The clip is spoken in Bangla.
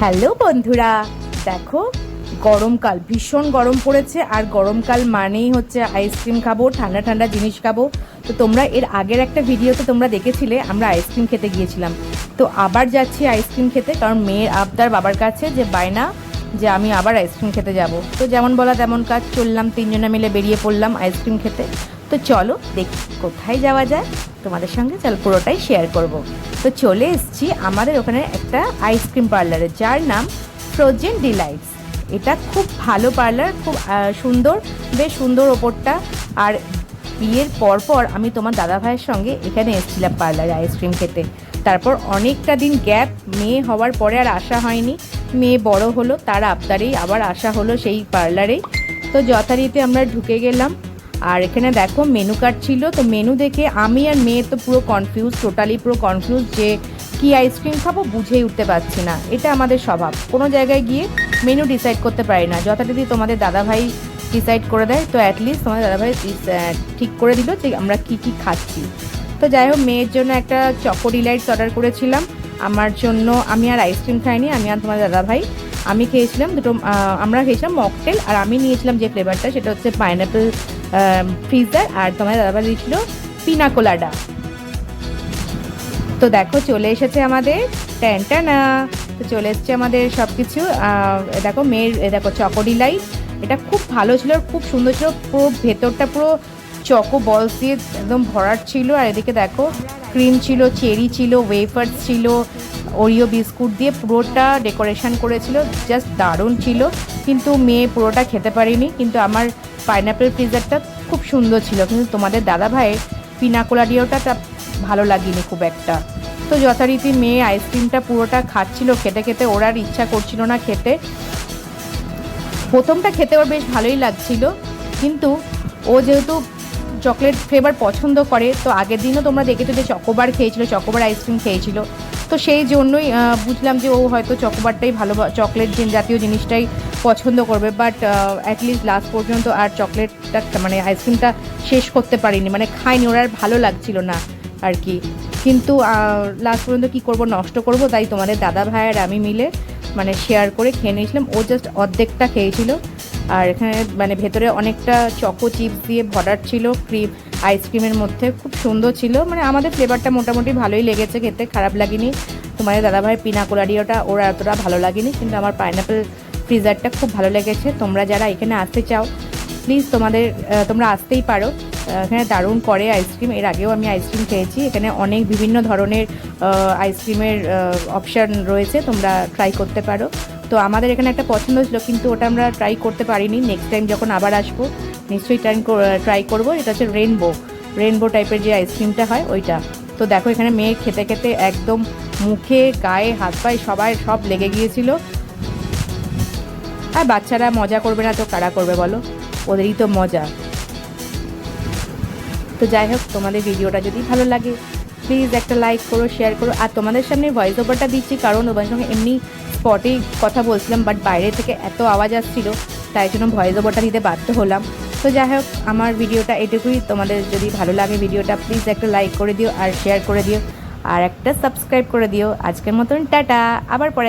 হ্যালো বন্ধুরা, দেখো, গরমকাল, ভীষণ গরম পড়েছে, আর গরমকাল মানেই হচ্ছে আইসক্রিম খাব, ঠান্ডা ঠান্ডা জিনিস খাব। তো তোমরা এর আগের একটা ভিডিওতে তোমরা দেখেছিলে, আমরা আইসক্রিম খেতে গিয়েছিলাম। তো আবার যাচ্ছি আইসক্রিম খেতে, কারণ মেয়ের আবদার বাবার কাছে যে বায়না যে আমি আবার আইসক্রিম খেতে যাব। তো যেমন বলা তেমন কাজ, চললাম, তিনজনে মিলে বেরিয়ে পড়লাম আইসক্রিম খেতে। তো চলো, দেখি কোথায় যাওয়া যায়। তোমাদের সঙ্গে চল পুরোটাই শেয়ার করব। তো চলে এসছি আমাদের ওখানে একটা আইসক্রিম পার্লারে যার নাম ফ্রোজেন ডিলাইটস এটা খুব ভালো পার্লার খুব সুন্দর, বেশ সুন্দর ওপরটা। আর বিয়ের পর পর আমি তোমার দাদা ভাইয়ের সঙ্গে এখানে এসেছিলাম পার্লারে আইসক্রিম খেতে। তারপর অনেকটা দিন গ্যাপ মেয়ে হওয়ার পরে আর আসা হয়নি। মেয়ে বড় হলো, তার আবদারেই আবার আসা হলো সেই পার্লারেই তো যথারীতি আমরা ঢুকে গেলাম। আর এখানে দেখো মেনু কার্ড ছিল, তো মেনু দেখে আমি আর মেয়ে তো পুরো কনফিউজ টোটালি পুরো কনফিউজ যে কি আইসক্রিম খাব বুঝেই উঠতে পারছি না। এটা আমাদের স্বভাব। কোনো জায়গায় গিয়ে মেনু ডিসাইড করতে পারি না। যথারীতি তোমাদের দাদাভাই ডিসাইড করে দেয়, তো অ্যাটলিস্ট তোমাদের দাদাভাই ঠিক করে দিল যে আমরা কি কি খাচ্ছি। তো যাই হোক, মেয়ের জন্য একটা চকো ডিলাইটস অর্ডার করেছিলাম। আমার জন্য আমি আর আইসক্রিম খাইনি, আমি আর তোমার দাদাভাই। আমি খেয়েছিলাম দুটো আমরা খেয়েছিলাম মকটেল আর আমি নিয়েছিলাম যে ফ্লেভারটা সেটা হচ্ছে পাইনাপেল ফ্রিজার আর তোমার দাদাভাই দিয়েছিল পিনাকোলাডা তো দেখো, চলে এসেছে আমাদের ট্যান্টানা। তো চলে এসেছে আমাদের সব কিছু দেখো, মেয়ের দেখো, চকোডি লাইট এটা খুব ভালো ছিল, খুব সুন্দর ছিল, পুরো ভেতরটা পুরো চকো বলস দিয়ে একদম ভরাট ছিল। আর এদিকে দেখো ক্রিম ছিল চেরি ছিল ওয়েফার্স ছিল ওরিও বিস্কুট দিয়ে পুরোটা ডেকোরেশন করেছিল জাস্ট দারুণ ছিল। কিন্তু মেয়ে পুরোটা খেতে পারিনি। কিন্তু আমার পাইনাপেল ফ্রিজারটা খুব সুন্দর ছিল, কিন্তু তোমাদের দাদা ভাইয়ের পিনাকোলাডিওটা ভালো লাগেনি খুব একটা। তো যথারীতি মেয়ে আইসক্রিমটা পুরোটা খাচ্ছিল, খেতে খেতে ওর আর ইচ্ছা করছিল না খেতে। প্রথমটা খেতে ওর বেশ ভালোই লাগছিল, কিন্তু ও যেহেতু চকলেট ফ্লেভার পছন্দ করে, তো আগের দিনও তোমরা দেখেছ যে চকোবার খেয়েছিল চকোবার আইসক্রিম খেয়েছিল। তো সেই জন্যই বুঝলাম যে ও হয়তো চকোবারটাই ভালো চকলেট জাতীয় জিনিসটাই পছন্দ করবে বাট অ্যাটলিস্ট লাস্ট পর্যন্ত আর চকলেটটা মানে আইসক্রিমটা শেষ করতে পারিনি মানে খাইনি, ওর আর ভালো লাগছিল না আর কি কিন্তু লাস্ট পর্যন্ত কি করব, নষ্ট করব, তাই তোমাদের দাদা ভাই আর আমি মিলে মানে শেয়ার করে খেয়ে নিয়েছিলাম, ও জাস্ট অর্ধেকটা খেয়েছিল। আর এখানে মানে ভেতরে অনেকটা চকো চিপস দিয়ে ভরাট ছিল ক্রিম আইসক্রিমের মধ্যে। খুব সুন্দর ছিল। মানে আমাদের ফ্লেভারটা মোটামুটি ভালোই লেগেছে খেতে, খারাপ লাগেনি। তোমাদের দাদাভাই পিনা কোলারিওটা ওর এতটা ভালো লাগেনি, কিন্তু আমার পাইনাপেল ফ্রিজারটা খুব ভালো লেগেছে। তোমরা যারা এখানে আসতে চাও প্লিজ তোমাদের তোমরা আসতেই পারো। এখানে দারুণ করে আইসক্রিম এর আগেও আমি আইসক্রিম খেয়েছি। এখানে অনেক বিভিন্ন ধরনের আইসক্রিমের অপশান রয়েছে। তোমরা ট্রাই করতে পারো। তো আমাদের এখানে একটা পছন্দ ছিল কিন্তু ওটা আমরা ট্রাই করতে পারিনি। নেক্সট টাইম যখন আবার আসব, নিশ্চয়ই ট্রাই ট্রাই করব। এটা হচ্ছে রেনবো রেনবো টাইপের যে আইসক্রিমটা হয়, ওইটা। তো দেখো এখানে মেয়ে খেতে খেতে একদম মুখে, গায়ে, হাত পায়ে সবাই সব লেগে গিয়েছিল। আর বাচ্চারা মজা করবে না তো কারা করবে বলো? ওদেরই তো মজা। তো যাই হোক, তোমাদের ভিডিওটা যদি ভালো লাগে প্লিজ একটা লাইক করো শেয়ার করো। আর তোমাদের সামনে ভয়েস ওভারটা দিচ্ছি, কারণ ওদের সঙ্গে এমনি স্পটেই কথা বলছিলাম বাট বাইরে থেকে এত আওয়াজ আসছিল, তাই জন্য ভয়েস ওভারটা দিতে বাধ্য হলাম। তো যাই হোক, আমার ভিডিওটা এটুকুই। তোমাদের যদি ভালো লাগে ভিডিওটা প্লিজ একটা লাইক করে দিও আর শেয়ার করে দিও। আর একটা সাবস্ক্রাইব করে দিও। আজকের মতন, টাটা! আবার পরে